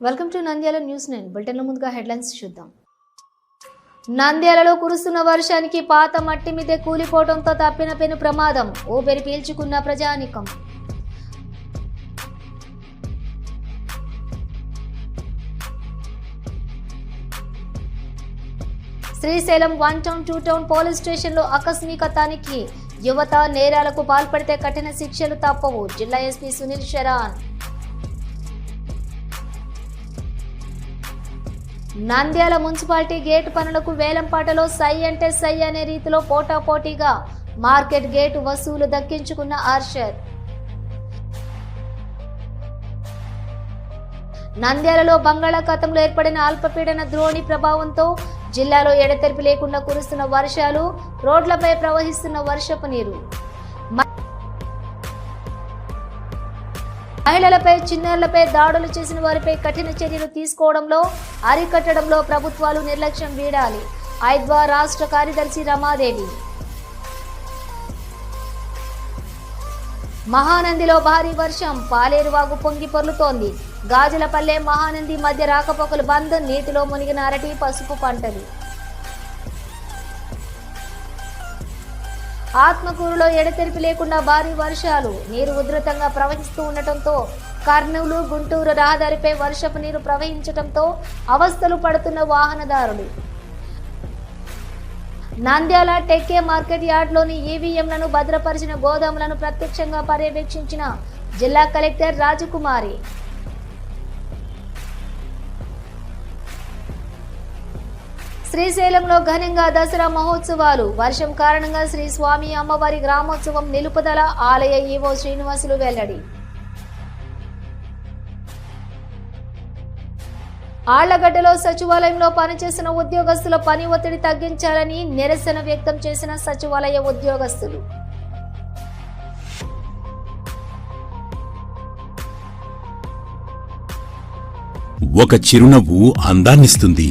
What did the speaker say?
Welcome to Nandyal news nine బులెటిన్ల ముందుగా headlines చూద్దాం. నంద్యాలలో కురుస్తున్న వర్షానికి పాత మట్టి మీదే కూలిపోవడంతో తప్పిన పెను ప్రమాదం. ఊపిరి పీల్చుకున్న ప్రజానికం. Srisailam one town two town police స్టేషన్లో ఆకస్మిక తనిఖీ. యువత నేరాలకు పాల్పడితే కఠిన శిక్షలు తప్పవు. జిల్లా SP Sunil Sharan. Nandyal municipality gate పనులకు వేలంపాటలో సై అంటే సై అనే రీతిలో పోటాపోటీగా మార్కెట్ గేటు వసూలు దక్కించుకున్న ఆర్షర్ నంద్యాలలో బంగాళాఖాతంలో ఏర్పడిన అల్పపీడన ద్రోణి ప్రభావంతో జిల్లాలో ఎడతెరిపి లేకుండా కురుస్తున్న వర్షాలు రోడ్లపై ప్రవహిస్తున్న వర్షపు నీరు. మహిళలపై చిన్నారులపై దాడులు చేసిన వారిపై కఠిన చర్యలు తీసుకోవడంలో అరికట్టడంలో ప్రభుత్వాలు నిర్లక్ష్యం వీడాలి. ఐద్వా రాష్ట్ర కార్యదర్శి రమాదేవి. మహానందిలో భారీ వర్షం పాలేరు వాగు పొంగి పొర్లుతోంది. గాజులపల్లె మహానంది మధ్య రాకపోకలు బంద్ నీటిలో మునిగిన అరటి పసుపు పంటలు. ఆత్మకూరులో ఎడతెరిపి లేకుండా భారీ వర్షాలు నీరు ఉధృతంగా ప్రవహిస్తూ ఉండటంతో కర్నూలు గుంటూరు రహదారిపై వర్షపు నీరు ప్రవహించటంతో అవస్థలు పడుతున్న వాహనదారులు. నంద్యాల టెక్కే మార్కెట్ యార్డ్లోని ఈవీఎంలను భద్రపరిచిన గోదాములను ప్రత్యక్షంగా పర్యవేక్షించిన జిల్లా కలెక్టర్ రాజకుమారి. శ్రీశైలంలో ఘనంగా దసరా మహోత్సవాలు. వర్షం కారణంగా శ్రీ స్వామి అమ్మవారి గ్రామోత్సవం నిలుపుదల ఆలయ ఈవో శ్రీనివాసులు వెల్లడి. ఆళ్ళగడ్డలో సచివాలయంలో పనిచేసిన ఉద్యోగస్తుల పని ఒత్తిడి తగ్గించాలని నిరసన వ్యక్తం చేసిన సచివాలయ ఉద్యోగస్తులు. ఒక చిరునవ్వు అందాన్నిస్తుంది.